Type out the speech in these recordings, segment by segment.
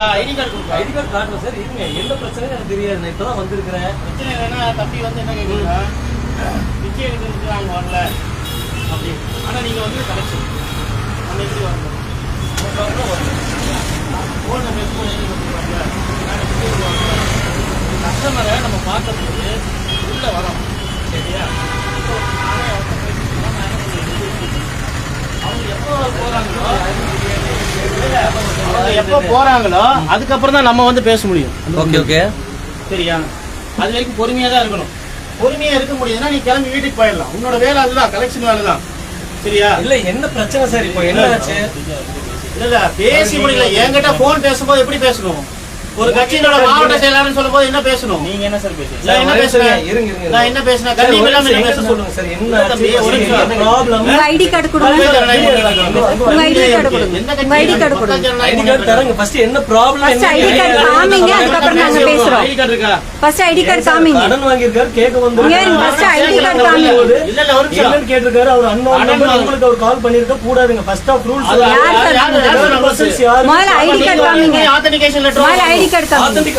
ID card கொடுப்பா ID card காட்டுறேன் sir இருங்க. எந்த பிரச்சனையும் எனக்கு தெரியாது. நான் இப்பதான் வந்திருக்கிறேன். பிரச்சனை என்னன்னா தம்பி வந்து என்ன கேட்குறா பிச்சை எடுக்கிறதுக்கு அவங்க வரல. அப்படி. ஆனா நீங்க வந்து கலெக்ஷன் நம்ம எப்படி வரணும்? பேசும்போது எப்படி பண்ணுவாங்க கஸ்டமரை நம்ம பார்க்கறதுக்கு உள்ள வரோம். சரியா? இப்போ நானே எப்போ போறாங்களோ அதுக்கப்புறம் தான் நம்ம வந்து பேச முடியும். Okay okay. சரியா? அது வரைக்கும் பொறுமையா தான் இருக்கணும். பொறுமையா இருக்க முடியுதுன்னா நீ கிளம்பி வீட்டுக்கு போயிடலாம். உன்னோட வேலை அதுதான் கலெக்ஷன் வேலை தான். சரியா? இல்ல என்ன பிரச்சனை சார் இப்போ? என்ன ஆச்சு? இல்ல இல்ல பேசி முடியல. என்கிட்ட போன் பேசும்போது எப்படி பேசணும் ஒரு கட்சியினோட மாவட்ட செயலாளர்னு சொல்லும்போது என்ன பேசணும்? நீங்க என்ன சார் பேசுறீங்க? என்ன பேசுறேன்? நிமிஷம் இருங்க, இருங்க. நான் என்ன கண்ணியம் ஒரு இல்லாம என்ன என்கிட்ட பேசணும்? சொல்லுங்க சார். என்ன இல்ல தம்பி, ஆச்சு ஒரு நிமிஷம். என்ன ப்ராப்ளம் உங்க ஐடி கார்டு கொடுங்க. உங்க ஐடி கார்டு கொடுங்க உங்க ஐடி கார்டு கொடுங்க. ஐடி கார்டு தரங்க. ஃபர்ஸ்ட் என்ன ப்ராப்ளம் First ID card காமிங்க, அதுக்கப்புறம் நாங்க பேசுறோம். ஐடி கார்டு இருக்கா? ஃபர்ஸ்ட் ஐடி கார்டு காமிங்க. கடன் வாங்கியிருக்காரு கேட்க வந்து இங்க first ID card காமிங்க. இல்ல இல்ல ஒரு நிமிஷம். என்னன்னு கேட்டிருக்காரு அவர் கடன் நம்பர் வாங்க- உங்களுக்கு அவர் கால் பண்ணிருக்க கூடாதுங்க. ஃபர்ஸ்ட் ஆஃப் ரூல்ஸ் யாரு முதல்ல ஐடி கார்டு காமிங்க ஆத்தென்டிகேஷன் லெட்டர் முதல்ல ஐடி கார்டு காமிங்க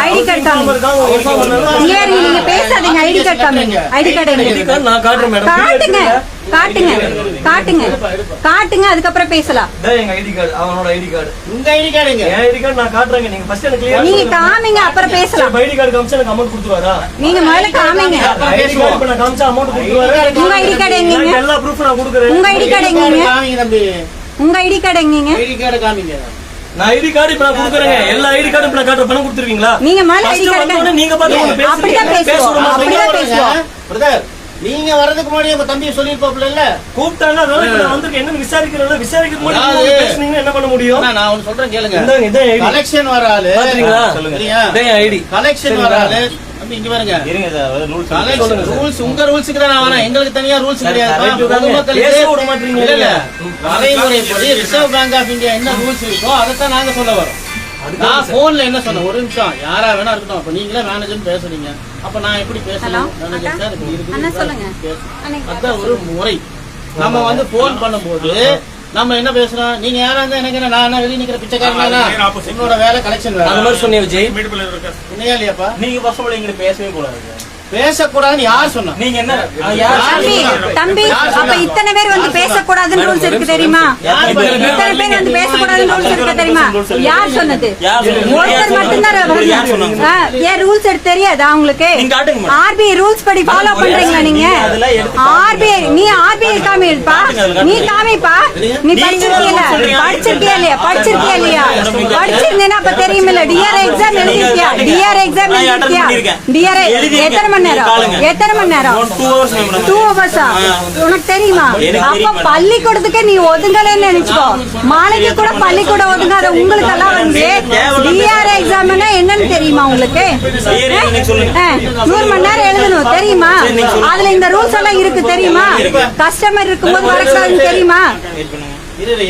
ஐடி கார்டு காமிங்க நீங்க பேசாதீங்க ஐடி கார்டு காமிங்க ஐடி கார்டு நான் காட்டுறேன் மேடம் காட்டுங்க காட்டுங்க காட்டுங்க காட்டுங்க அதுக்கப்புறம் பேசலாம் எங்க ஐடி கார்டு அவனோட ஐடி கார்டு உங்க ஐடி கார்டுங்க என் ஐடி கார்டு நான் காட்டுறேங்க நீங்க ஃபர்ஸ்ட் எனக்கு நீங்க காமிங்க அப்புறம் பேசலாம் ஐடி கார்டு காமிச்சா எனக்கு அமௌண்ட் கொடுத்துருவாரா நீங்க முதல்ல காமிங்க ஐடி கார்டு இப்ப நான் காமிச்சா அமௌண்ட் கொடுத்துருவாரு உங்க ஐடி கார்டு எங்கீங்க எல்லா ப்ரூஃப் நான் கொடுக்குறேன் உங்க ஐடி கார்டு எங்கீங்க காமிங்க தம்பி உங்க ஐடி கார்டு எங்கீங்க ஐடி கார்டு காமிங்க நான் ஐடி கார்டு இப்ப நான் கொடுக்குறேங்க. எல்லா ஐடி கார்டு இப்ப நான் காட்டுற பணம் கொடுத்துருவீங்களா? நீங்க ஐடி கார்டு நீங்க. அப்படிதான். அப்படிதான். பிரதர் வர்றதுக்கு முன்னாடி உங்க தம்பி சொல்லிருப்பாப்ல இல்ல கூப்பிட்டாங்க. அதனால இப்ப நான் வந்திருக்கேன். என்னன்னு விசாரிக்கிறேன் விசாரிக்கிறது முன்னாடி பேசுனீங்கன்னா என்ன பண்ண முடியும்? நான் ஒன்னு சொல்றேன் கேளுங்க. இதான் கலெக்ஷன் வர ஆளு பாத்தீங்களா? சரியா இதான் ஐடி. கலெக்ஷன் வர ஆளு இங்க பாருங்க. ரூல்ஸ் உங்க ரூல்ஸ்க்கு தான் நான் எங்களுக்கு தனியா ரூல்ஸ் கிடையாது. விட மாட்டீங்க. இல்ல நடைமுறைப்படி ரிசர்வ் பேங்க் ஆஃப் இந்தியா என்ன ரூல்ஸ் இருக்கோ அதைத்தான் நாங்க சொல்ல வரோம். நான் போன்ல என்ன சொன்னேன்? ஒரு நிமிஷம். யாரா வேணா இருக்கட்டும். அப்ப நீங்களே மேனேஜர் பேசுறீங்க. அப்ப நான் எப்படி? பேசணும் மேனேஜர்? சார் இப்படி அதான் ஒரு முறை. நம்ம வந்து போன் பண்ணும்போது நம்ம என்ன பேசுறோம்? நீங்க யாரா இருந்தா எனக்கு என்ன நான் என்ன வெளிய நிக்கிற பிச்சைக்காரனா? என்னோட வேலை கலெக்ஷன் அந்த வேலை மாதிரி சொன்னீங்க விஜய். உண்மையா இல்லையாப்பா? நீங்க ஃபர்ஸ்ட் எங்கிட்ட பேசவே கூடாது. பேசக்கூடாதுன்னு யார் சொன்னா நீங்க என்ன தம்பி தம்பி அப்ப இத்தனை பேர் வந்து பேசக்கூடாதுன்னு ரூல்ஸ் இருக்கு தெரியுமா இத்தனை பேர் வந்து பேசக்கூடாதுன்னு ரூல்ஸ் இருக்கு தெரியுமா யார் சொன்னது? ஒருத்தர் மட்டும்தான் ஏன் ரூல்ஸ் எடுத்து தெரியாதா உங்களுக்கு. ஆர்பிஐ ரூல்ஸ் படி ஃபாலோ பண்றீங்களா நீங்க ஆர்பிஐ நீ ஆர்பிஐ காமிப்பா நீ காமிப்பா நீ படிச்சிருக்கியல படிச்சிருக்கியா இல்லையா படிச்சிருக்கியா இல்லையா படிச்சிருந்தேன்னா அப்ப தெரியுமில்ல டிஆர் எக்ஸாம் எழுதிருக்கியா டிஆர் எக்ஸாம் எழுதிருக்கியா பண்ணிருக்கேன். டிஆர். எத்தனை மணி நேரம். எத்தனை மணி நேரம்? டூ ஹவர்ஸ் உனக்கு தெரியுமா? அப்ப. பள்ளிக்கூடத்துக்கு நீ ஒதுங்கலன்னு நினைச்சுக்கோ. மாலைக்கு கூட பள்ளிக்கூடம் ஒதுங்காத உங்களுக்கு எல்லாம் வந்து டிஆர் எக்ஸாம்னா என்னன்னு தெரியுமா உங்களுக்கு? நூறு மணி நேரம் எழுதணும். தெரியுமா? அதுல இந்த ரூல்ஸ் எல்லாம் இருக்கு தெரியுமா? கஸ்டமர் இருக்கும்போது வரக்கூடாதுன்னு தெரியுமா?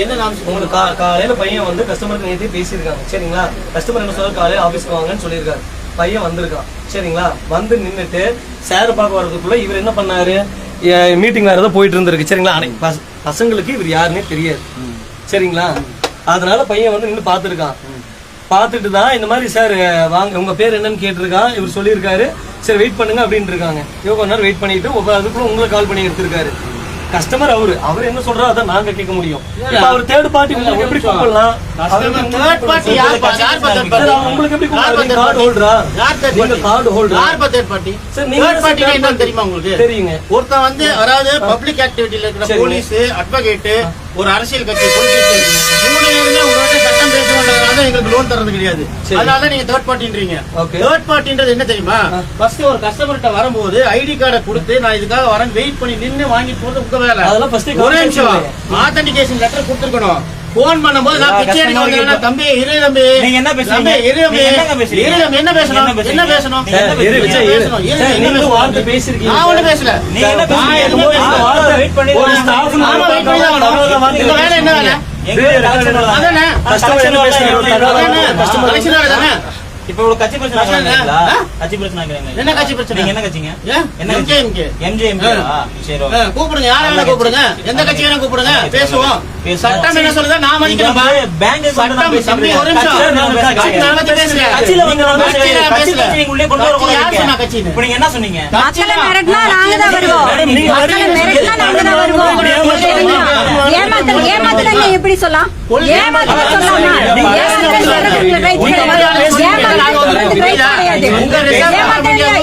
என்ன உங்களுக்கு காலையில பையன் வந்து கஸ்டமருக்கு நேத்தே பேசியிருக்காங்க. சரிங்களா? கஸ்டமர் என்ன சொல்றாரு காலையில ஆபீஸ்க்கு வாங்கன்னு சொல்லியிருக்காரு. பையன் வந்திருக்கான். சரிங்களா? வந்து நின்னுட்டு சார் பார்க்க வர்றதுக்குள்ள இவர் என்ன பண்ணாரு? மீட்டிங் வேற ஏதோ போயிட்டு இருந்திருக்கு. சரிங்களா? அன்னைக்கு பச- பசங்களுக்கு இவர் யாருன்னே தெரியாது. சரிங்களா? அதனால பையன் வந்து நின்று பார்த்துருக்கான். பார்த்துட்டு தான் இந்த மாதிரி சார் வாங்க உங்க பேர் என்னன்னு கேட்டிருக்கான். இவர் சொல்லியிருக்காரு. சரி வெயிட் பண்ணுங்க அப்படின்னு இருக்காங்க. இவங்க கொஞ்ச நேரம் வெயிட் பண்ணிட்டு அதுக்குள்ள உங்களுக்கு கால் பண்ணி எடுத்திருக்காரு. கஸ்டமர் அவரு. அவர் என்ன சொல்றாரோ அதான் நாங்க கேட்க முடியும். அவர் தேர்ட் பார்ட்டி எப்படி கூப்பிடலாம்? தேர்ட் பார்ட்டி உங்களுக்கு எப்படி கார்டு? ஹோல்டரா நீங்க? கார்டு ஹோல்டரா யார் பா third party? சார், நீங்க third என்னன்னு party. தெரியுமா உங்களுக்கு? தெரியுங்க. ஒருத்தன் வந்து அதாவது பப்ளிக் ஆக்டிவிட்டில இருக்கிற. போலீஸ் அட்வொகேட் ஒரு அரசியல் கட்சி பொலிட்டிஷியன் உங்களோட சட்டம் எங்களுக்கு லோன் தரது கிடையாது. அதனால நீங்க தேர்ட் பார்ட்டின்றீங்க. தேர்ட் பார்ட்டின்றது என்ன தெரியுமா? ஃபர்ஸ்ட் ஒரு கஸ்டமர்கிட்ட வரும்போது ஐடி கார்டை கொடுத்து நான் இதுக்காக வரேன் வெயிட் பண்ணி நின்னு வாங்கிட்டு போறது உங்க வேலை. ஒரே நிமிஷம். ஆத்தென்டிகேஷன் லெட்டர் கொடுத்துருக்கணும். போன் பண்ணும்போது நான் பிச்சை எடுக்க கிட்ட- தம்பி இரு தம்பி நீங்க என்ன பேசுறீங்க? தம்பி, இரு தம்பி நீங்க பேசுறீங்க? இரு தம்பி, என்ன பேசணும் என்ன பேசுறீங்க? என்ன பேசணும் நீங்க இரு, இரு. பேசணும்? பேசணும்? வார்த்தை பேசியிருக்கீங்க நான் ஒண்ணும் பேசல நீங்க என்ன பேசுறீங்க? இந்த. வார்த்தை wait பண்ணி ஒரு staff நான் wait பண்ணி தான். உங்க வேலை என்ன வேலை? அதானே? கஸ்டமர் என்ன. அதானே? customer கலெக்ஷன் தானே? இப்ப இவ்வளவு கட்சி பிரச்சனை? கட்சி பிரச்சனை? என்ன கட்சி பிரச்சனை? நீங்க என்ன கட்சிங்க? என்ன? சரி கூப்பிடுங்க. யார வேணா கூப்பிடுங்க? எந்த கட்சி வேணா கூப்பிடுங்க? பேசுவோம். சட்டம் என்ன சொல்லுதா? நான் மதிக்கிறேன்பா பேங்க் சட்டம் தம்பி ஒரு நிமிஷம். என்ன சொன்னீங்க? நாங்க தான் வருவோம். மேடம், நீங்க மக்களை மிரட்டினா நாங்க தான் வருவோம். ஏமாத்தலங்க எப்படி சொல்லலாம் ஏமாத்தல சொல்லலாமா?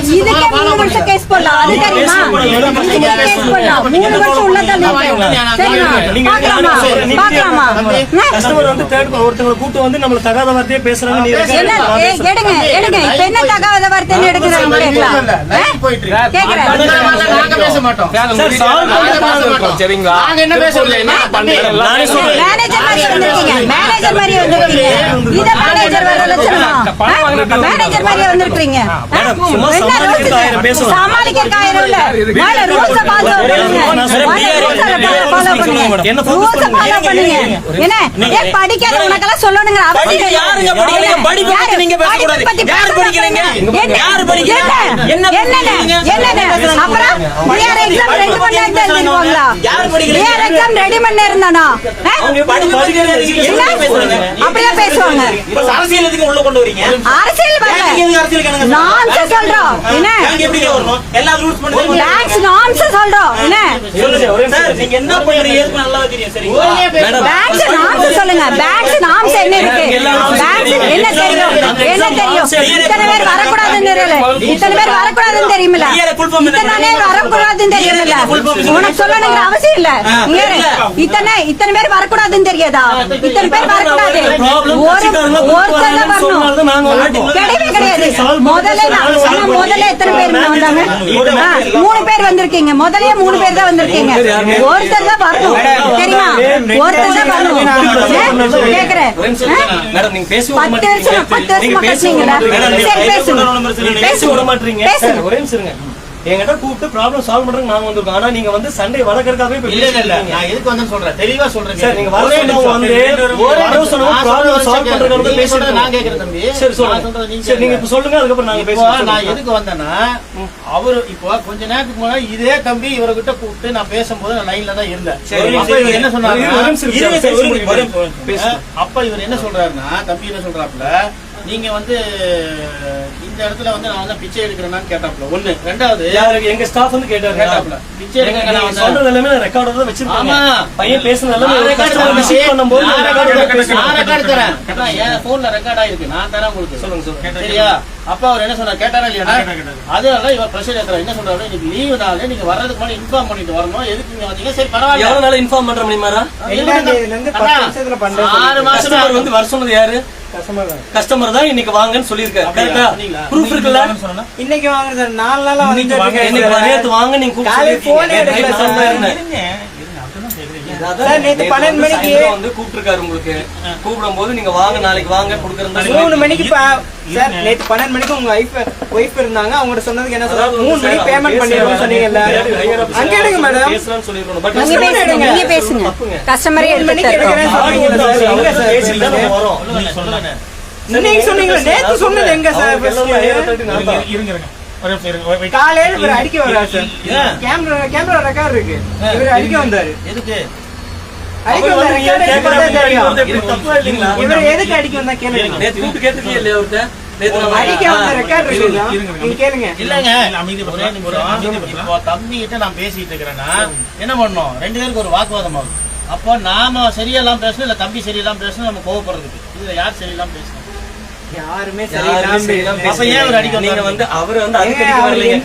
இதுக்கே மூணு வருஷம் கேஸ் போடலாம் அது தெரியுமா இதுக்கே கேஸ் போடலாம் மூணு வருஷம் உள்ளதான் சரிங்களா பாக்கலாமா பாக்கலாமா ஆ? கஸ்டமர் வந்து தேர்ட் ஒருத்தவங்களை கூட்டு வந்து நம்மள தகாத வார்த்தையே பேசுறாங்க நீ. என்ன ஏ, எடுங்க எடுங்க இப்ப என்ன தகாத வார்த்தைன்னு எடுக்கிறாங்க? கேக்குறேன் நாங்க பேச மாட்டோம் சார், solve நாங்க பண்ண பேச மாட்டோம் சரிங்களா நாங்க என்ன பேசுறது என்ன தம்பி? மேனேஜர் மாதிரி வந்திருக்கீங்க. மேனேஜர் மாதிரி வந்திருக்கீங்க. இத மேனேஜர் வர லட்சணமா மேனேஜர் மாதிரி வந்திருக்கீங்க. சமாளிக்கிறதுக்கு ஆயிரம் இல்ல. ரூல்ஸ் பண்ணுங்க ஃபாலோ பண்ணுங்க என்ன? ஃபாலோ பண்ணுங்க என்ன ஏன் படிக்காத உனக்கெல்லாம் சொல்லணுங்கிற அவசியம் யாருங்க படிக்கிறீங்க? என்ன? படிப்பை பத்தி யாரு? நீங்க பேசக்கூடாது. படிப்பை பத்தி யார். படிக்கிறீங்க? என்ன? யார் படிக்கிறீங்க? என்ன? என்ன? படிக்கிறீங்க? என்னென்ன? அப்புறம் exam ரெண்டு மணி நேரத்துல எழுதிருவாங்களா? யார் படிக்கிறீங்க? DR exam ரெண்டு மணி நேரம் தானா? ஆ? அவங்க எப்படி என்ன? என்ன பேசுறீங்க? அப்படிதான் பேசுவாங்க இப்ப அரசியல் எதுக்கு உள்ள கொண்டு வரீங்க அரசியல் எதுக்கு அரசியல் கணக்கு Nonsense சொல்றோம். என்ன? எப்படிங்க வரணும் எல்லா ரூல்ஸ் பண்ணுங்க nonsense சொல்றோம். என்ன? சொல்லுங்க, ஒரே சார் நிமிஷம். நீங்க என்ன சொல்லுங்க. Banks norms என்ன இருக்கு? Banks என்ன தெரியும்? என்ன தெரியும்? இத்தனை பேர் வரக்கூடாதுன்னு தெரியல. இத்தனை பேர் வரக்கூடாதுன்னு தெரியுமில்ல? இத்தனை பேர் வரக்கூடாதுன்னு தெரியுமில்ல? உனக்கு சொல்லணுங்கிற அவசியம் இல்ல. இத்தனை இத்தனை பேர் வரக்கூடாதுன்னு தெரியாதா இத்தனை பேர் வரக்கூடாது ஒரு ஒருத்தர் வரணும். கிடையவே கிடையாது முதல்ல முதல்ல எத்தனை பேர் வந்தாங்க மூணு பேர் வந்திருக்கீங்க முதல்லயே மூணு பேர் தான் வந்திருக்கீங்க ஒருத்தர் தான் வரணும். தெரியுமா ஒருத்தர் தான் ஆ? கேக்குறேன். ஆ? மேடம் நீங்க பேசி விட பத்து மாட்டீங்க. வருஷம் பத்து வருஷமா பேசுங்க. என்கிட்ட கூப்பிட்டு ப்ராப்ளம் சால்வ் பண்றதுக்கு நாங்க வந்திருக்கோம். ஆனா நீங்க வந்து சண்டை வளர்க்கறதுக்காகவே இப்ப இல்ல இல்ல நான் எதுக்கு வந்தேன்னு சொல்றேன். தெளிவா சொல்றேன் சார், நீங்க வர ஒரே சொன்னவங்க நிமிஷம். வந்து ஒரே வர நிமிஷம். சொன்னவங்க நான் problem சொல்றதை solve கேட்க- பண்றதுக்கு வந்து நீங்க பேசிட்டு சொல்றதை நான் இருக்கோம். கேட்கிறேன் தம்பி. சரி சொல்லுங்க. நீங்க சரி நீங்க. இப்ப சொல்லுங்க அதுக்கப்புறம் நாங்க இப்போ பேசுவோம் நான் எதுக்கு வந்தேன்னா அவரு இப்போ கொஞ்ச நேரத்துக்கு முன்னாடி இதே தம்பி இவர்கிட்ட கூப்பிட்டு நான் பேசும்போது நான் லைன்ல தான் இருந்தேன். சரி, என்ன. பேசுங்க. அப்ப இவர் என்ன சொல்றாருன்னா தம்பி என்ன சொல்றாப்புல நீங்க வந்து இந்த இடத்துல வந்து நான் வந்து பிச்சை எடுக்கிறேன்னு கேட்டாப்புல. ஒண்ணு. ரெண்டாவது எங்க ஸ்டாஃப் வந்து கேட்டாரு கேட்டாப்புல. பிச்சை எடுக்க நான் நீங்க வந்தேன். சொல்றது எல்லாமே நான் ரெக்கார்டோட தான் வச்சிருக்கேன் ஆமா. பையன் பேசுன எல்லாமே பண்ணும்போது நான். நான் தரேன். என் போன்ல ரெக்கார்ட் ஆயிருக்கு. நான் தரேன் உங்களுக்கு. சொல்லுங்க, சொல்லுங்க. சரியா? அப்ப அவர் என்ன சொன்னார் கேட்டாரா இல்லையா அதனால இவர் பிரஷர் ஏத்துறாரு. என்ன சொல்றாரு? இன்னைக்கு லீவு நாள் நீங்க வர்றதுக்கு முன்னாடி இன்ஃபார்ம் பண்ணிட்டு வரணும். எதுக்கு நீங்க வந்தீங்க? சரி பரவாயில்ல. எவ்வளவு நாள் இன்ஃபார்ம் பண்ற முடியுமாரா ஆறு மாசம் வந்து வர சொன்னது யாரு? கஸ்டமர் தான். இன்னைக்கு வாங்கன்னு சொல்லியிருக்காரு. கரெக்டா? ப்ரூஃப் இருக்குல்ல? இன்னைக்கு வாங்குறது சார் நாலு நாளா இன்னைக்கு வாங்க நேத்து வாங்க நீங்க கூப்பிட்டு நேத்து பன்னெண்டு மணிக்கு- வந்து கூப்பிட்டிருக்காரு உங்களுக்கு. கூப்பிடும் போது நீங்க வாங்க நாளைக்கு வாங்க கொடுக்கறது மூணு மணிக்கு சார் நேத்து பன்னெண்டு மணிக்கு உங்க ஒய்ஃப் ஒய்ஃப் இருந்தாங்க. அவங்க சொன்னதுக்கு என்ன சொல்றாங்க மூணு மணிக்கு பேமெண்ட் பண்ணிடுவோம் சொன்னீங்கல்ல. அங்க எடுங்க மேடம் நீங்க பேசுங்க. கஸ்டமரே. நீங்க சொன்னீங்களா நேத்து சொன்னது எங்க சார். இருங்க இருங்க. காலையில இவர் அடிக்க வர்றாரு சார்? கேமரா கேமரா ரெக்கார்ட் இருக்கு. இவர் அடிக்க வந்தாரு. எதுக்கு? எதுக்கு அடிக்க வந்தா கேளுங்க. என்ன பண்ணோம் ரெண்டு பேருக்கு ஒரு வாக்குவாதம் ஆகும். அப்போ நாம சரிയെல்லாம் பேசணும் இல்ல தம்பி சரிയെல்லாம் பேசணும் நம்ம கோவப்படுறதுக்கு. இதுல யார் சரியில்லாம பேசணும்? யாருமே சரியில்லாம சரியில்லாம அப்ப ஏன் அவர் அடிக்க நீங்க? வந்து அவர் வந்து அதுக்கு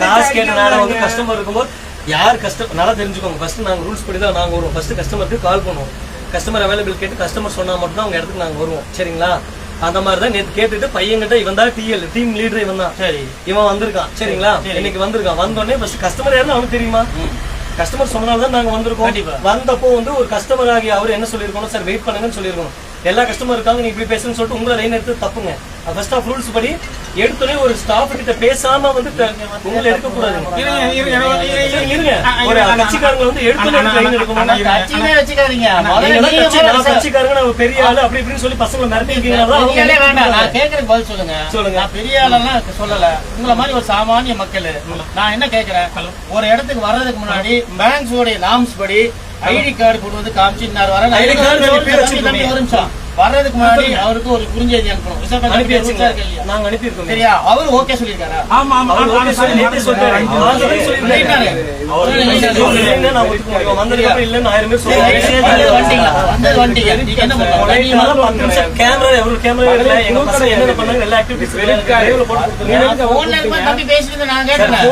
காசு கேட்டனால வந்து? கஸ்டமர் இருக்கும்போது யார் கஸ்டமர் நல்லா தெரிஞ்சுக்கோங்க. ஃபர்ஸ்ட் நாங்க ரூல்ஸ் படி தான் நாங்க வருவோம். ஃபர்ஸ்ட் கஸ்டமருக்கு கால் பண்ணுவோம். கஸ்டமர் அவைலபிள் கேட்டு கஸ்டமர் சொன்னா மட்டும் தான் அவங்க இடத்துக்கு நாங்க வருவோம். சரிங்களா? அந்த மாதிரி தான் நேத்து கேட்டுட்டு பையன்கிட்ட இவன் தான் டிஎல் டீம் லீடர் இவன் தான். சரி. இவன் வந்திருக்கான். சரிங்களா? சரி. இன்னைக்கு வந்திருக்கான். வந்தோடனே ஃபர்ஸ்ட் கஸ்டமர் யாருன்னு அவனுக்கு தெரியுமா? கஸ்டமர் சொன்னனால தான் நாங்க வந்திருக்கோம். வந்தப்போ வந்து ஒரு கஸ்டமர் ஆகி அவர் என்ன சொல்லியிருக்கணும்? சார் வெயிட் பண்ணுங்கன்னு சொல்லியிருக்கணும். எல்லா கஸ்டமர் இருக்காங்க நீ இப்படி பேசுன்னு சொல்லிட்டு உங்களை லைன் எடுத்து தப்புங்க. ஃபர்ஸ்ட் ஆஃப் ரூல்ஸ் படி எடுத்தோடனே ஒரு ஸ்டாஃப் கிட்ட பேசாம வந்து உங்களை எடுக்க கூடாது இருங்க, ஒரு கட்சிக்காரங்க வந்து எடுக்க மாட்டாங்க. வச்சுக்காதீங்க. கட்சிக்காரங்க பெரிய ஆளு அப்படி இப்படின்னு சொல்லி பசங்களை வேண்டாம். நான் பதில் சொல்லுங்க. சொல்லுங்க. நான் பெரிய ஆளெல்லாம் சொல்லல. உங்களை மாதிரி ஒரு சாமானிய மக்கள். நான் என்ன கேக்குறேன் ஒரு இடத்துக்கு வர்றதுக்கு முன்னாடி பேங்க்ஸ் உடைய நாம்ஸ் படி ஐடி கார்டு கொண்டு வந்து காமிச்சு இன்னார் வர. தம்பி, ஒரு நிமிஷம். வர்றதுக்கு முன்னாடி அவருக்கு ஒரு குறுஞ்செய்தி அனுப்பணும் அனுப்பி வச்சுங்க? நாங்க அனுப்பி இருக்கோம் சரியா? அவரு ஓகே சொல்லியிருக்காரா? ஆமா, ஆமா, அவர் ஆமா, ஓகே சொல்லி சொல்லிட்டாரு. அவர். வந்ததுக்கு இல்லைன்னு ஆயிரம் பேர் சொல்லுவாங்க. வந்தது நீங்க என்ன பண்ணுங்க பத்து நிமிஷம் camera, எவ்வளவு camera இல்ல, எங்க பசங்க பண்ணாங்க, எல்லா போட்டு. போன்ல தம்பி நான்.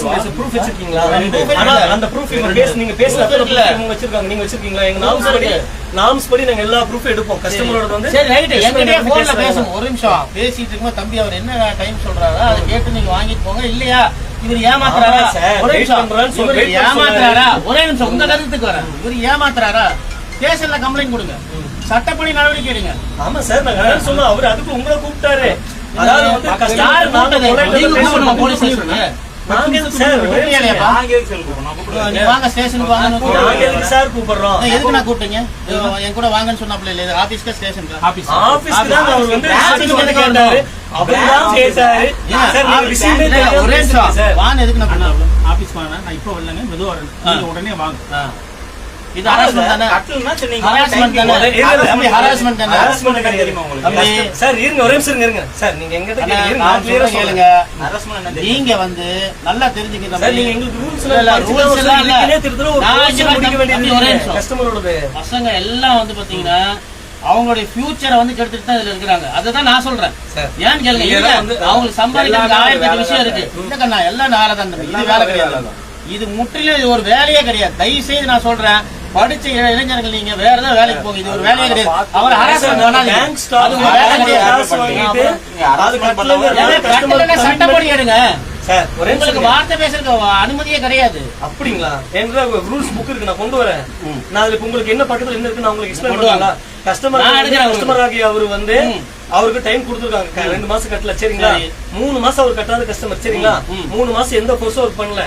சார், proof வச்சிருக்கீங்களா? ஆனா, அந்த பேசு- நீங்க இவங்க வச்சிருக்காங்க. நீங்க வச்சிருக்கீங்களா? எங்க norms படி- norms படி நாங்க எல்லா proof எடுப்போம். ஓடது வந்து? சரி ரைட் customer போன்ல. பேசுங்க. ஒரு நிமிஷம். பேசிட்டு இருக்கும்போது தம்பி அவர் என்ன டைம் சொல்றாரோ? அதை கேட்டு நீங்க வாங்கிட்டு போங்க. இல்லையா? இவர் ஏமாத்துறாரா? ஒரு நிமிஷம். இவர் ஏமாத்துறாரா? ஒரே நிமிஷம். உங்க கருத்துக்கு வரேன். இவர் ஏமாத்துறாரா? ஸ்டேஷன்ல கம்ப்ளைண்ட் கொடுங்க. சட்டப்படி நடவடிக்கை எடுங்க. ஆமா சார். நாங்க அதான் சொன்னோம் அவர் அதுக்கு உங்களை கூப்பிட்டாரு. அதாவது வந்து யாரு கூப்பிட்டது? போலீஸ் எதுக்கு சார் கூப்பிடுறோம். எதுக்கு நான் கூப்பிட்டீங்க? என் கூட வாங்கன்னு சொன்னாப்ல இல்ல ஆபீஸ்க்கு ஸ்டேஷனுக்கு? ஆபீஸ். ஆபீஸ்க்கு தான் அவர் வந்து கேட்டாரு. அவர்தான் கேட்டாரு. சார் விஷயமே ஒரே நிமிஷம். எதுக்கு நான்? ஆபீஸ் வாங்க நான் இப்ப வரலங்க மெதுவா உடனே வாங்க. இது ஹராஸ்மெண்ட் தானே ஹராஸ்மெண்ட் தானே ஹராஸ்மெண்ட் தானே கிடையாது. தெரியுமா உங்களுக்கு? சார் இருங்க ஒரே நிமிஷம் இருங்க, சார் நீங்க கேளுங்க நான். கேளுங்க? நீங்க வந்து நல்லா தெரிஞ்சுக்க சார் நீங்க எங்களுக்கு இல்ல, எல்லாம் rules எல்லாம் இல்ல. திருத்தல ஒரு. நிமிஷம். customer-ஓடது. பசங்க எல்லாம் வந்து பாத்தீங்கன்னா அவங்களுடைய ஃபியூச்சரை வந்து கெடுத்துட்டு தான் இதுல இருக்கிறாங்க அதுதான் நான் சொல்றேன். ஏன்னு கேளுங்க அவங்களுக்கு சம்பாதிக்கிறதுக்கு எல்லாமே ஆயிரத்தி விஷயம் இருக்கு இல்ல கண்ணா எல்லாம் வேலை தான். இது வேலை கிடையாது இது முற்றிலும் இது ஒரு வேலையே கிடையாது தயவு செய்து நான் சொல்றேன் படிச்ச இள- இளைஞர்கள் நீங்க வேற ஏதாவது வேலைக்கு போங்க. இது ஒரு வேலையே கிடையாது. அவர் ஹராஸ்மெண்ட் staff அது வேலை கிடையாது. சட்டப்படி எடுங்க. சார் ஒரே உங்களுக்கு நிமிஷம் வார்த்தை பேசுறதுக்கு அனுமதியே கிடையாது. அப்படிங்களா? என்ற ரூல்ஸ் புக் இருக்கு நான் கொண்டு வரேன். நான் அதுக்கு உங்களுக்கு என்ன பக்கத்துல என்ன இருக்கு நான் உங்களுக்கு எக்ஸ்பிளைன் கஸ்டமர் ஆகிய அவர் வந்து. அவருக்கு டைம் கொடுத்துருக்காங்க. ரெண்டு மாசம் கட்டல சரிங்களா? சரி. மூணு மாசம் அவர் கட்டாத கஸ்டமர் சரிங்களா. மூணு மாசம் எந்த கோர்ஸும் அவர் பண்ணல.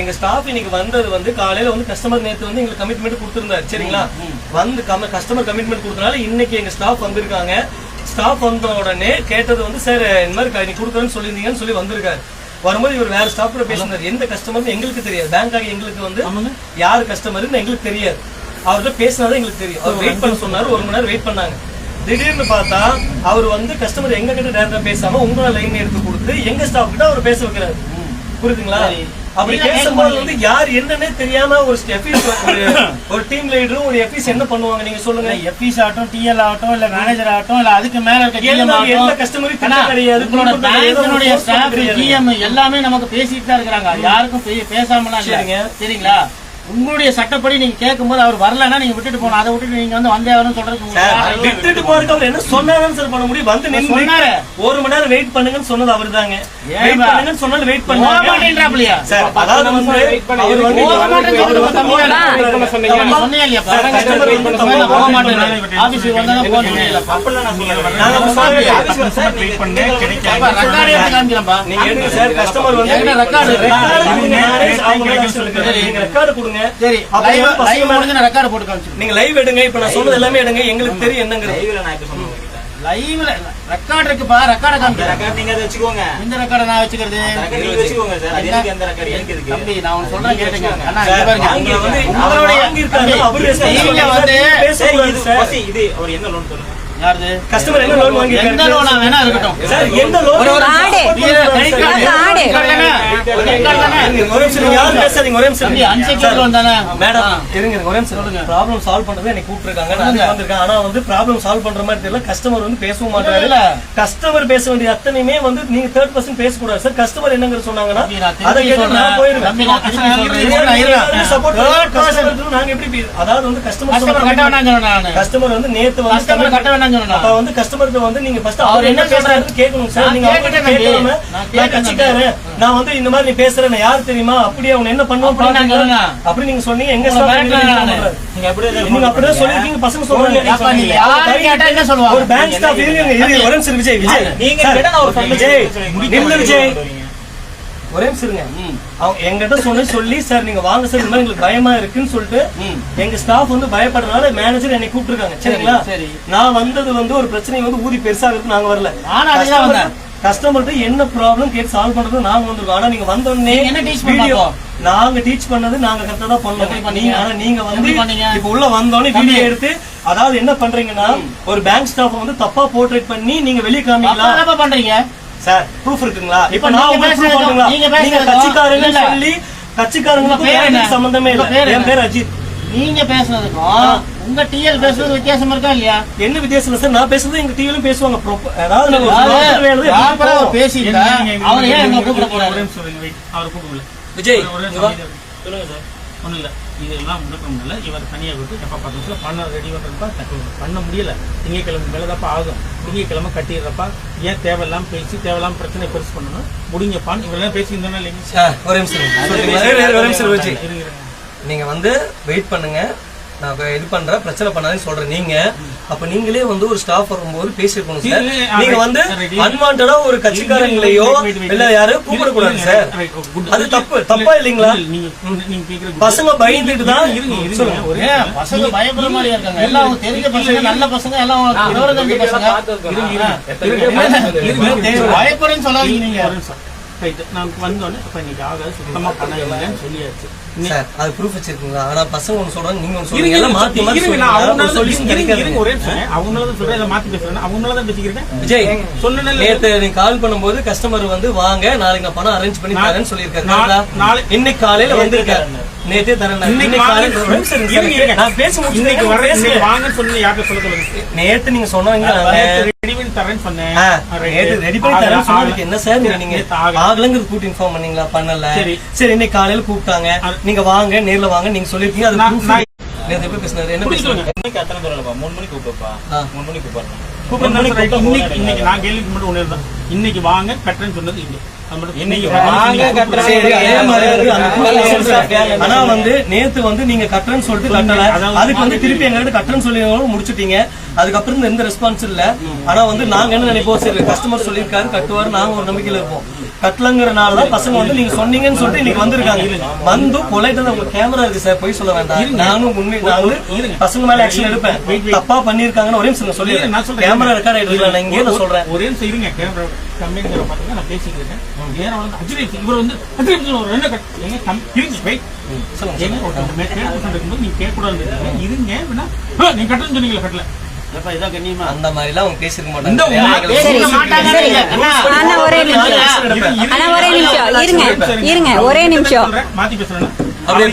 எங்க ஸ்டாஃப் இன்னைக்கு வந்தது வந்து காலையில வந்து கஸ்டமர் நேத்து வந்து எங்களுக்கு கமிட்மெண்ட் கொடுத்திருந்தாரு சரிங்களா. வந்து கஸ்டமர் கமிட்மெண்ட் கொடுத்தனால இன்னைக்கு எங்க ஸ்டாஃப் வந்திருக்காங்க. ஸ்டாஃப் வந்த உடனே கேட்டது வந்து சார் இந்த மாதிரி நீ கொடுக்குறேன்னு சொல்லியிருந்தீங்கன்னு சொல்லி வந்திருக்காரு. வரும்போது இவர் வேற ஸ்டாஃப்ல பேசினார். எந்த கஸ்டமர்னு எங்களுக்கு தெரியாது. பேங்க் ஆகி எங்களுக்கு வந்து யார் கஸ்டமர்னு எங்களுக்கு தெரியாது. அவர்கிட்ட பேசினாதான் எங்களுக்கு தெரியும். அவர் வெயிட் பண்ண சொன்னாரு. ஒரு மணி நேரம் வெயிட் பண்ணாங்க. திடீர்னு பார்த்தா அவர் வந்து கஸ்டமர் எங்க கிட்ட டேரக்டா பேசாம உங்களோட லைன் எடுத்து கொடுத்து எங்க ஸ்டாஃப் கிட்ட அவர் பேச வைக்கிறாரு. புரியுதுங்களா. அப்படி பேசும்போது. வந்து யார் என்னன்னே தெரியாம ஒரு எஃபீஸ் ஒரு டீம் லீடரும் ஒரு எஃபீஸ் என்ன பண்ணுவாங்க? நீங்க சொல்லுங்க. எஃபிஸ் ஆகட்டும் டிஎல் ஆகட்டும் இல்ல மேனேஜர் ஆகட்டும் இல்ல அதுக்கு மேல இருக்க அண்ணா, திட்ட கிடையாது, உங்களோட பேங்கினுடைய ஸ்டாஃப் எல்லாமே நமக்கு பேசிட்டு தான் இருக்கிறாங்க. யாருக்கும் பேசாமலாம். சரிங்களா? உங்களுடைய சட்டப்படி நீங்க கேட்கும்போது அவர் வரலன்னா நீங்க விட்டுட்டு போகணும். அதை விட்டுட்டு நீங்க வந்து வந்தே யாரும் இல்ல. விட்டுட்டு போறதுக்கு அவர் என்ன சொன்னாருன்னு சார் பண்ண முடியும். வந்து நின்னு சொன்னாரு. ஒரு மணி நேரம் வெயிட் பண்ணுங்கன்னு சொன்னது அவர்தாங்க. ஏன் வெயிட்? பண்ணுங்கன்னு சொன்னாலும் வெயிட் பண்ணாங்க? சார் அதாவது வந்து அவர் வந்து அவர் சொல்றது சொன்னீங்க. நீங்க போக மாட்டேன் வந்தா நான். நாங்க ரெக்கார்டு எடுத்து காமிக்கிறேன்ப்பா. நீங்க சார். கஸ்டமர் வந்து. ரெக்கார்டு அவங்க. நீங்க கொடுங்க. சரி வந்து பசங்க live முடிஞ்சு நான் record போட்டு காமிச்சிடுறேன். நீங்க லைவ் எடுங்க இப்ப நான் சொன்னது எல்லாமே எடுங்க எங்களுக்கு தெரியும் என்னங்கிறது live ல நான் இப்ப சொன்னேன் உங்ககிட்ட. live ல record இருக்குப்பா, இந்த காமிக்கிறேன். record நீங்க அதை வச்சுக்கோங்க. இந்த record நான் வச்சுக்கிறது. நீங்க வச்சுக்கோங்க சார். அது எனக்கு அந்த record எனக்கு எதுக்கு? தம்பி, நான் சொல்றேன் கேட்டுங்க. அண்ணா, சார், இங்க பாருங்க. வாங்கி வந்து உங்களுடைய- வாங்கியிருக்காங்க, தம்பி, அவரு responsible. நீங்க வந்து இது சார். அவர் என்ன loan சொல்லுங்க. யாருது? கஸ்டமர் என்ன லோன் வாங்கி எந்த லோனா வேணா இருக்கட்டும் சார் எந்த லோன் ஒரு ஒரு ஆடு. இது credit card. ஆடு. credit card தானே? credit card தானே? ஒரு நிமிஷம் நீங்க யாரும் பேசாதீங்க ஒரே நிமிஷம் தம்பி, unsecured loan தானே? மேடம் ஆ. இருங்க ஒரே நிமிஷம் ப்ராப்ளம் சால்வ் பண்றது எனக்கு கூப்பிட்டுருக்காங்க நான். வந்திருக்கேன் ஆனா வந்து ப்ராப்ளம் சால்வ் பண்ற மாதிரி தெரியல கஸ்டமர் வந்து பேசவும் மாட்டாரு. கஸ்டமர் பேச வேண்டிய அத்தனையுமே வந்து நீங்க தேர்ட் பர்சன் பேசக்கூடாது சார் கஸ்டமர் என்னங்கிற சொன்னாங்கன்னா அதை கேட்டு நான். போயிருவேன். சப்போர்ட். நாங்க எப்படி அதாவது வந்து கஸ்டமர். கஸ்டமர் வந்து நேத்து வந்து அப்ப வந்து கஸ்டமர்கிட்ட வந்து நீங்க ஃபர்ஸ்ட் அவர் என்ன பேசுறாரு கேட்கணும் சார். நீங்க கேட்காம. நான் கட்சிக்காரன். வந்து இந்த மாதிரி நீ பேசுற நான் யார் தெரியுமா? அப்படியே அவன் என்ன பண்ணுவான் அப்படி. அப்படி நீங்க சொன்னீங்க. எங்க மிரட்டல நீங்க அப்படியே சொல்லிருக்கீங்க பசங்க சொல்றாங்க? ஒரு பேங்க் ஸ்டாஃப் இருங்க. இருங்க. ஒரு நிமிஷம். விஜய் விஜய். நீங்க சார், விஜய். விஜய். ஒரே நிமிஷம் அவங்க எங்கிட்ட சொன்ன சொல்லி சார் நீங்க வாங்க சார் இந்த மாதிரி எங்களுக்கு பயமா இருக்குன்னு சொல்லிட்டு. எங்க ஸ்டாஃப் வந்து பயப்படுறதுனால மேனேஜர் என்னை கூப்பிட்டுருக்காங்க சரிங்களா சரி. நான் வந்தது வந்து ஒரு பிரச்சனை வந்து ஊதி பெருசா இருக்கு நாங்க வரல. கஸ்டமர்கிட்ட என்ன ப்ராப்ளம் கேட்டு சால்வ் பண்றது நாங்க வந்திருக்கோம் ஆனா நீங்க வந்த உடனே என்ன பண்ண வீடியோ? நாங்க டீச் பண்ணது நாங்க கரெக்டா தான் பண்ணோம்? நீங்க ஆனா நீங்க வந்து? இப்ப உள்ள வந்தோடனே. வீடியோ எடுத்து அதாவது என்ன பண்றீங்கன்னா ஒரு பேங்க் ஸ்டாஃப் வந்து தப்பா போர்ட்ரேட் பண்ணி நீங்க வெளிய காமிக்கலாம் பண்றீங்க சார் ப்ரூஃப் இருக்குங்களா? இப்ப நான் உங்களுக்கு பேசுறது- பண்ணுங்களா நீங்க கட்சிக்காரங்க. சொல்லி கட்சிக்காரங்களுக்கு சம்பந்தமே இல்ல. என்? பேர் அஜித். நீங்க பேசுறதுக்கும் உங்க டிஎல் பேசுறது வித்தியாசம் இருக்கா இல்லையா? என்ன வித்தியாசம் சார் நான் பேசுறது எங்க டிவிலும் பேசுவாங்க. அதாவது ஆ அவர் ஏன் கூப்பிட போறாரு. அவரை கூப்பிடல. விஜய் சொல்லுங்க சார் ஒண்ணும் இல்ல. இதெல்லாம் முடியல இவர் தனியா விட்டு எப்ப நிமிஷம் பண்ண ரெடி பண்றப்ப தட்டு பண்ண முடியல. திங்கக்கிழமை மேலதாப்பா ஆகும். திங்கக்கிழமை கட்டிடுறப்பா. ஏன் தேவையில்லாம பேசி தேவையில்லாம பிரச்சனை பெருசு பண்ணணும் முடிங்கப்பான்னு இவரெல்லாம் பேசியிருந்தோம் இல்லைங்க. ஒரு நிமிஷம் இருங்க. சொல்றீங்களா? இரு, இரு, ஒரு நிமிஷம் விஜய் இருங்க, இருங்க. நீங்க வந்து வெயிட் பண்ணுங்க. நான் இது பண்றேன் பிரச்சனை பண்ணாதேன்னு சொல்றேன். நீங்க அப்ப நீங்களே வந்து ஒரு ஸ்டாஃப் வரும்போது பேசிருக்கணும் சார். நீங்க வந்து. அன்வான்டா ஒரு கட்சிக்காரங்களையோ. இல்ல யாரும் கூப்பிட கூடாது சார். அது தப்பு தப்பா இல்லைங்களா? பசங்க பயந்துட்டு தான். ஒரே ஏன் பசங்க பயப்படுற மாதிரி இருக்காங்க. எல்லாம் தெரிஞ்ச பசங்க நல்ல பசங்க எல்லாம் அவங்க விவரம் தெரிஞ்ச பசங்க. பயப்படுறேன்னு சொல்லாதீங்க நீங்க. வந்தோடனே இப்ப இன்னைக்கு ஆகாது சுத்தமா பண்ண இல்லைன்னு சொல்லியாச்சு. இன்னைக்கு- சார் அது ப்ரூஃப் வச்சிருக்கீங்களா? ஆனா பசங்க ஒண்ணு சொல்றாங்க நீங்க ஒண்ணு இருங்க, சொல்றீங்க. எல்லாம் நான் சொல்லி இருங்க, ஒரே நிமிஷம். அவங்களால தான் சொல்றேன், இதை மாத்தி பேசுறேன். அவங்களால தான் பேசிக்கிறேன். விஜய் சொன்னேன்ல, நேத்து நீ கால் பண்ணும்போது கஸ்டமர் வந்து வாங்க நாளைக்கு நான் பணம் அரேஞ்ச் பண்ணி தரேன்னு சொல்லியிருக்காரு? நாளை- இன்னைக்கு காலையில வந்திருக்காரு. நேத்தே தரேன். நான் பேச இன்னைக்கு வாங்கன்னு யார்கிட்ட சொல்ல சொல்லுங்க. நேத்து நீங்க சொன்னாங்க நேத்து ready பண்ணி தரேன்னு சொன்னேன். நேத்து ரெடி பண்ணி ஆகல, தரேன்னு சொன்னதுக்கு ஆகல. என்ன சார் நீங்க. ஆகலங்கிறது கூட்டி இன்ஃபார்ம் பண்ணீங்களா பண்ணல சரி. சரி இன்னைக்கு காலையில கூப்பிட்டாங்க நீங்க வாங்க நேர்ல வாங்க நீங்க சொல்லிருக்கீங்க அது நேத்து எப்படி பேசினாரு என்ன சொல்லுங்க. இன்னைக்கு அத்தனை. மூணு மணிக்கு கூப்பிடுப்பா. மூணு மணிக்கு கூப்பிடுறேன். இன்னைக்கு- இன்னைக்கு நான் கேள்விக்கு மட்டும் ஒண்ணே தான். இன்னைக்கு வாங்க கட்டுறேன்னு சொன்னது இங்க. ஆனா வந்து நேத்து வந்து நீங்க கட்டுறேன்னு சொல்லிட்டு கட்டல. அதுக்கு வந்து திருப்பி எங்க கிட்ட கட்டுறேன்னு சொல்லி முடிச்சிட்டீங்க. அதுக்கப்புறம் எந்த ரெஸ்பான்ஸ் இல்ல. ஆனா வந்து நாங்க என்ன நினைப்போம்? சரி கஸ்டமர் சொல்லியிருக்காரு கட்டுவாரு. நாங்க ஒரு நம்பிக்கையில இருப்போம். கட்டலங்கிறனாலதான் பசங்க வந்து நீங்க சொன்னீங்கன்னு சொல்லிட்டு இன்னைக்கு வந்திருக்காங்க. வந்து பொலைட்டா உங்க கேமரா இருக்கு சார். போய் சொல்ல வேண்டாம். நானும் உண்மை நான் வந்து பசங்க மேல ஆக்ஷன் எடுப்பேன். தப்பா பண்ணிருக்காங்கன்னு ஒரே சொல்லிடுறேன் சொல்றேன். கேமரா ரெக்கார்ட் ஆயிட்டு நான் இங்கே நான் சொல்றேன். ஒரே நிமிஷம் இருங்க. கேமரா கம்மிங்கிற பாத்தீங்க நான் பேசிக்கிறேன் வேற வந்து இவர் வந்து அஜித் ஒரு ரெண்டு கட் எங்க கம் இருங்க வெயிட் சொல்லுங்க எங்க ஒருத்தவங்க மே- கேட்க சொல்லிருக்கும்போது நீங்க கேட்க கூடாது இருங்க ஆ, நீங்க கட்டணும்னு சொன்னீங்களா கட்டல. அந்த மாதிரி எல்லாம் பேசிருக்க இந்த மாட்டாங்க. ஒரே நிமிஷம். ஆனா ஒரே நிமிஷம். இருங்க இருங்க ஒரே நிமிஷம். சொல்றேன், மாத்தி பேசுறேன் அப்படி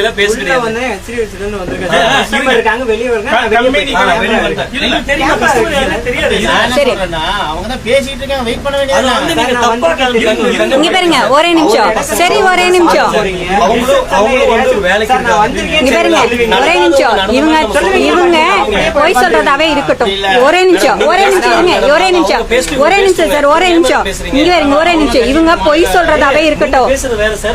எல்லாம் பேச கிடையாது. வந்து ல சார். இருக்காங்க வெளியே வெளியே தெரியாது. அவங்க தான் பேசிட்டு இருக்காங்க வெயிட் பண்ண வந்து நீங்க தப்பா காமிக்கிறீங்க. இங்க பாருங்க ஒரே நிமிஷம். சரி ஒரே நிமிஷம். வந்து ஒரு வேலைக்கு சார், நான் இருக்காங்க. வந்திருக்கேன். இங்க பாருங்க ஒரே நிமிஷம். இவங்க இவங்க பொய் சொல்றதாவே இருக்கட்டும். ஒரே நிமிஷம் ஒரே நிமிஷம் இருங்க ஒரே நிமிஷம் ஒரே நிமிஷம் சார் ஒரே நிமிஷம். இங்க பாருங்க ஒரே நிமிஷம். இவங்க பொய் சொல்றதாவே இருக்கட்டும்.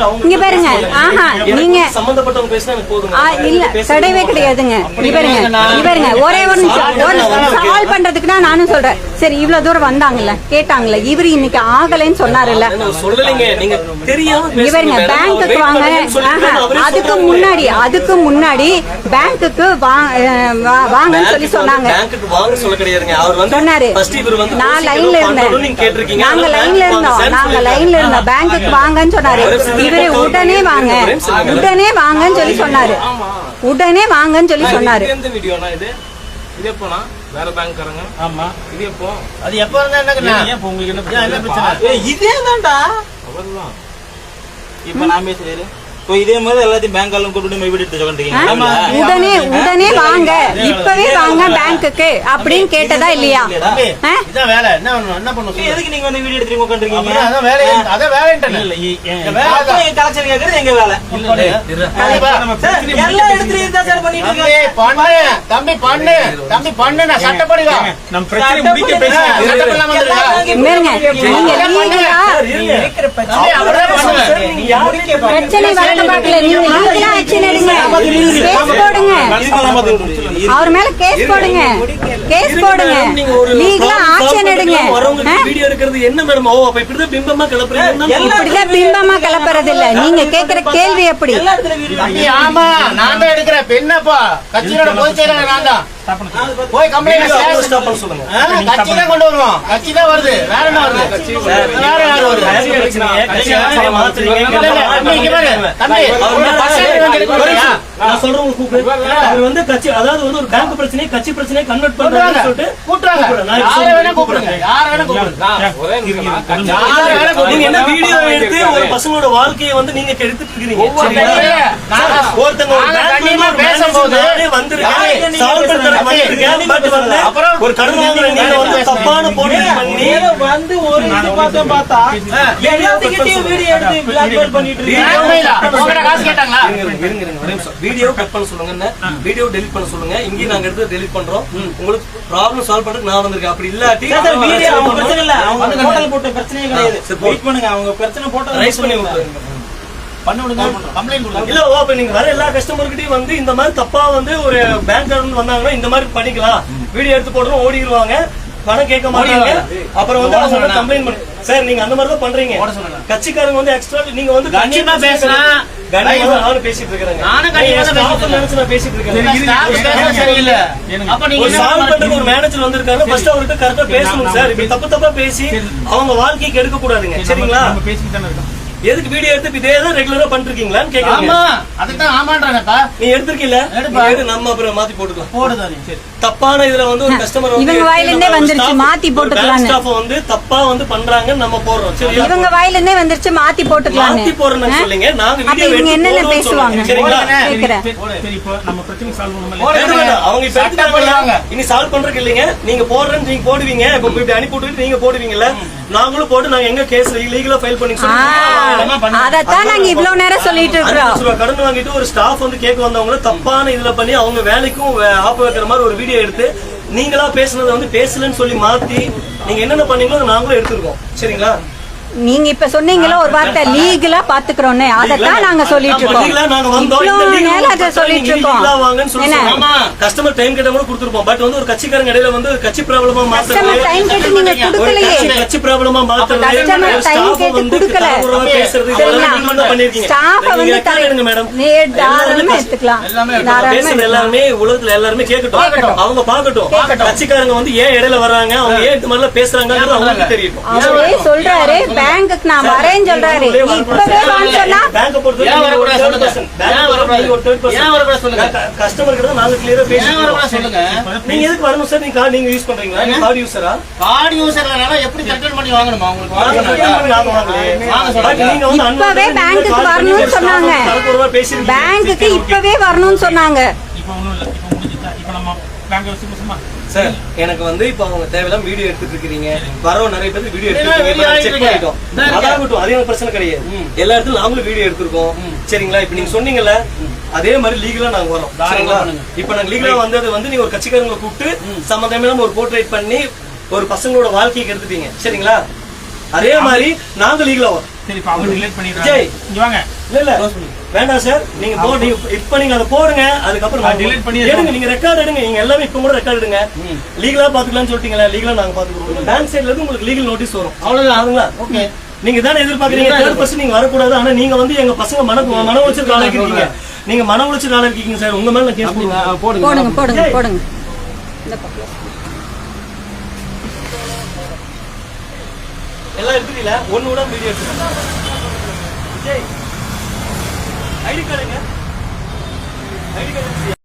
அவங்க இங்க பாருங்க. ஆஹா, நீங்க- சம்பந்தப்பட்டவங்க பேசினா எனக்கு போதுங்க. ஆ, இல்ல பேசுறது? கிடையவே கிடையாதுங்க. இங்க பாருங்க ஒரே ஒரு கால் பண்றதுக்கு தான் நானும் சொல்றேன். சரி இவ்வளவு தூரம் வந்தாங்கல்ல கேட்டாங்கல்ல இவரு இன்னைக்கு ஆகலைன்னு சொன்னாருல்ல. பேசுறீங்க. பேங்க்குக்கு வாங்க. அதுக்கு. முன்னாடி அதுக்கு முன்னாடி பேங்க்குக்கு வாங்கன்னு சொல்லி சொன்னாங்க. சொன்னாரு. நான் லைன்ல இருந்தேன். நீங்க லைன்ல இருந்தோம். நாங்க லைன்ல இருந்தோம். பேங்க்குக்கு வாங்கன்னு சொன்னாரு. இவரு உடனே வாங்க. உடனே வாங்கன்னு சொல்லி சொன்னாரு. உடனே வாங்கன்னு சொல்லி சொன்னாரு. எந்த வீடியோனா இது? இது எப்போனா? வேற பேங்க்காரங்க. ஆமா. இது எப்போ? அது எப்ப இருந்தா என்னங்கண்ணா ஏன் உங்களுக்கு என்ன பிரச்சனை? இதே தான்டா அவர்தான். இப்ப நான் பேசுறேன் இதே மாதிரி எல்லாத்தையும் பேங்க் எல்லாம் கூப்பிட்டு எடுத்து உடனே உடனே வாங்க இப்பவே வாங்க பேங்க்குக்கு அப்படின்னு கேட்டதா இல்லையா? இதான் வேலை. என்ன என்ன. எதுக்கு நீங்க வந்து வீடியோ எடுத்து உட்காந்துருக்கீங்க அதான் வேலை. அதான் இல்ல கலெக்ஷன் கேக்குறது எங்க வேலை? சார் பண்ணிட்டு பண்ணு. தம்பி பண்ணு. தம்பி பண்ணு நான் சட்டப்படி வா ஏங்க, நம்ம பிரச்சனை முடிக்க பேசுறேன் சட்டப்படி நீங்க இருக்கிற பார்க்கல நீங்க ஆக்ஷன் எடுங்க கேஸ் போடுங்க. அவர் மேல கேஸ் போடுங்க. கேஸ் போடுங்க. லீகலா ஆக்ஷன் எடுங்க? வீடியோ எடுக்கிறது என்ன மேடம்? ஓ அப்ப இப்படிதான் பிம்பமா கிளப்புறீங்க. இப்படிதான் பிம்பமா கிளப்புறது இல்ல நீங்க கேக்குற கேள்வி எப்படி? ஆமா நான் தான் எடுக்கிறேன். என்னப்பா கட்சியோட பொதுச் செயலாளர் நான் தான். போய் கம்ப்ளைண்ட் ஸ்டாப் பண்ண சொல்லுங்க கட்சி தான் கொண்டு வருவோம். கட்சி தான் வருது. வேற என்ன வருது? வேற யாரு தம்பி, வந்து. நான் சொல்றேன். அவர் கட்சி அதாவது வந்து ஒரு பேங்க் பிரச்சனையை கட்சி பிரச்சனையை கன்வெர்ட். பண்றாங்கன்னு சொல்லிட்டு கூட்டுறாங்க. யாரை வேணா. கூப்பிடுங்க. யாரை வேணா கூப்பிடுங்க. யாரை வேணா நீங்க. என்ன வீடியோ எடுத்து ஒரு பசங்களோட வாழ்க்கையை வந்து நீங்க கெடுத்துட்டு இருக்கீங்க ஒருத்தங்க ஒரு பேங்க்ல பேசும்போது வந்திருக்கேன். சால்வ் பேசுறது? வந்திருக்கேன். பட் வந்து அப்புறம் ஒரு கடன் வாங்குற நீங்க வந்து தப்பான போட்டி பண்ணி வந்து ஒரு இது பார்த்தா பார்த்தா எல்லாத்துக்கிட்டையும் வீடியோ எடுத்து பிளாக்மெயில் பண்ணிட்டு இருக்காங்க காசு கேட்டாங்களா. வீடியோ கட் பண்ண சொல்லுங்க? வீடியோ டெலிட் பண்ண சொல்லுங்க இங்கேயும் நாங்க எடுத்து டெலிட் பண்றோம். உங்களுக்கு ப்ராப்ளம் சால்வ் பண்றதுக்கு நான் வந்திருக்கேன். அப்படி இல்லாட்டி அவங்க பிரச்சனை இல்ல. அவங்க. போட்டல் போட்ட பிரச்சனையே கிடையாது. வெயிட் பண்ணுங்க. அவங்க பிரச்சனை போட்டது ரைஸ் பண்ணி விட்டுருங்க. இல்ல ஓ நீங்க வர எல்லா கஸ்டமர்கிட்டயும் வந்து இந்த மாதிரி தப்பா வந்து ஒரு பேங்க் வந்தாங்கன்னா இந்த மாதிரி பண்ணிக்கலாம். வீடியோ எடுத்து போடுறோம் ஓடிடுவாங்க பணம் கேட்க மாட்டாங்க. அப்புறம் வந்து அவங்க கம்ப்ளைண்ட் பண்ணி சார் நீங்க அந்த மாதிரி தான் பண்றீங்க கட்சிக்காரங்க வந்து எக்ஸ்ட்ரா நீங்க வந்து கண்ணியமா நானும் பேசிட்டு இருக்கிறேன் நானும் கண்ணியமா தான் பேசிட்டு நினைச்சு நான் பேசிட்டு இருக்கேன். ஸ்டாஃப் பேசுறது சரியில்லை. அப்ப நீங்க சால்வ் ஒரு? மேனேஜர் வந்திருக்காரு ஃபர்ஸ்ட் அவர்கிட்ட கரெக்டா பேசணும் சார் இப்படி தப்பு தப்பா பேசி அவங்க வாழ்க்கைக்கு எடுக்க கூடாதுங்க சரிங்களா? நம்ம பேசிட்டு தானே இருக்கோம். எதுக்கு வீடியோ எடுத்து இதே தான் ரெகுலரா பண்ணிருக்கீங்களான்னு கேக்குறீங்க. ஆமா அதுதான் ஆமான்றாங்கப்பா. நீ எடுத்திருக்கீல்ல? எடுப்பா. எடு, நம்ம அப்புறம் மாத்தி போட்டுக்கலாம். போடுதா நீ? சரி. தப்பான இதுல வந்து ஒரு கஸ்டமர் இவங்க வாயிலிருந்தே வந்துருச்சு, மாத்தி போட்டுக்கலான்னு. ஸ்டாஃப் வந்து தப்பா வந்து பண்றாங்கன்னு நம்ம போடுறோம். சரியா இவங்க வாயில இருந்தே வந்துருச்சு மாத்தி போட்டுக்கலான்னு மாத்தி போடுறேன்னு ஆ? சொல்லுங்க நாங்க வீடியோ இவங்க எடுத்து என்னென்ன போடுறோம்னு பேசுவாங்க? சரிங்களா? சரி, சரி இப்போ நம்ம பிரச்சனை சால்வ் வேண்டாம். அவங்க இப்ப. பண்ணுவாங்க. இனி சால்வ் பண்றதுக்கு இல்லைங்க. நீங்க போடுறேன்னு நீங்க போடுவீங்க. இப்ப இப்படி அனுப்பி விட்டுட்டு நீங்க போடுவீங்கல்ல. நாங்களும் போட்டு நாங்க எங்க கேஸ் லீகலா ஃபைல் பண்ணி அதத்தான் நாங்க இவ்வளவு நேரம் சொல்லிட்டு ரூபா கடன் வாங்கிட்டு ஒரு ஸ்டாஃப் வந்து கேட்க வந்தவங்கள தப்பான இதுல பண்ணி அவங்க வேலைக்கும் ஆப்பு வைக்கிற மாதிரி ஒரு வீடியோ எடுத்து நீங்களா பேசுனதை வந்து பேசலன்னு சொல்லி மாத்தி நீங்க என்னென்ன பண்ணீங்களோ நாங்களும் எடுத்திருக்கோம். சரிங்களா? நீங்க இப்ப சொன்னீங்களா ஒரு வார்த்தை லீகலா பாத்துக்கிறோன்னு அதத்தான் நாங்க சொல்லிட்டு இருக்கோம். நேரம் அதை சொல்லிட்டு இருக்கோம். கஸ்டமர் டைம் கேட்ட கூட கொடுத்துருப்போம். பட் வந்து ஒரு கட்சிக்காரங்க இடையில வந்து கட்சி ப்ராப்ளமா கஸ்டமர் டைம் கேட்டு நீங்க கொடுக்கலையே. கட்சி ப்ராப்ளமா மாத்துறது time staff கேட்டு கொடுக்கல. பேசுறது? இதெல்லாம் பண்ணிருக்கீங்க. ஸ்டாஃப வந்து எடுங்க மேடம் தாராளமா எடுத்துக்கலாம். எல்லாமே எடுத்துக்கலாம். எல்லாருமே உலகத்துல எல்லாருமே கேட்கட்டும். கேட்கட்டும். அவங்க பாக்கட்டும் கட்சிக்காரங்க வந்து ஏன் இடையில வர்றாங்க? அவங்க ஏன் இந்த மாதிரிலாம் பேசுறாங்கன்றது அவங்களுக்கு தெரியும். அவரே சொல்றாரு. பேங்க்குக்கு நான் வரேன்னு சொல்றாரு. இப்பவே வான்னு சொன்னா. கஸ்டமர் கிட்ட நாங்க கிளியரா பேசுறோம் எதுக்கு வரணும் சார்? நீங்க கார்டு நீங்க யூஸ் பண்றீங்களா? நீங்க கார்டு கார்டு எப்படி பண்ணி வாங்கணுமா? உங்களுக்கு இப்பவே பேங்க்குக்கு வரணும்னு சொன்னாங்க. பேங்க்குக்கு. இப்பவே வரணும்னு சொன்னாங்க. இப்போ ஒண்ணும் இல்ல. இப்போ முடிஞ்சுட்டா இப்போ நம்ம பேங்க் வச்சு சும்மா சார் எனக்கு வந்து இப்ப அவங்க தேவையில்லாம வீடியோ எடுத்துட்டு இருக்கீங்க வரவங்க நிறைய பேர் வீடியோ? இதான் அதாகட்டும் அது எனக்கு பிரச்சனை கிடையாது. எல்லா இடத்துலயும் நாங்களும் வீடியோ எடுத்திருக்கோம். சரிங்களா? இப்ப நீங்க சொன்னீங்கல்ல அதே மாதிரி லீகலா நாங்க வரோம் சரிங்களா. இப்ப நாங்க லீகலா வந்தது வந்து நீங்க ஒரு கட்சிக்காரங்களை கூப்பிட்டு சம்பந்தமே ஒரு போர்ட்ரேட் பண்ணி ஒரு பசங்களோட வாழ்க்கைக்கு எடுத்துட்டீங்க. சரிங்களா? அதே மாதிரி நாங்க லீகலா வரோம் சரி இப்போ அவங்க டிலேட் பண்ணிடுறாங்க. விஜய். இங்க வாங்க. இல்ல இல்ல. வேண்டாம் சார். நீங்க போ நீங்க இப்ப நீங்க அதை போடுங்க அதுக்கப்புறம் delete பண்ணி எடுங்க. நீங்க ரெக்கார்ட் எடுங்க. நீங்க எல்லாமே இப்ப கூட ரெக்கார்ட் எடுங்க. லீகலா பாத்துக்கலாம்னு சொல்லிட்டீங்களா லீகலா நாங்க பாத்துக்கிறோம். பேங்க் சைடுல இருந்து உங்களுக்கு லீகல் நோட்டீஸ் வரும். அவ்வளவுதான் ஆகுங்களா? ஓகே. நீங்க தானே எதிர்பார்க்கறீங்க? தேர்ட் பர்சன் நீங்க வரக்கூடாது. ஆனா நீங்க வந்து எங்க பசங்க மன மன உளைச்சல் ஆளாக்கிருக்கீங்க நீங்க மன உளைச்சல் ஆளாக்கிருக்கீங்க சார். உங்க மேல நான் கேஸ் போடுங்க. போடுங்க போடுங்க பக்கம். எல்லாம் எடுத்துட்டீங்களா? ஒண்ணு கூட வீடியோ எடுத்துக்கோங்க விஜய் ஐடி கார்டுங்க. ID card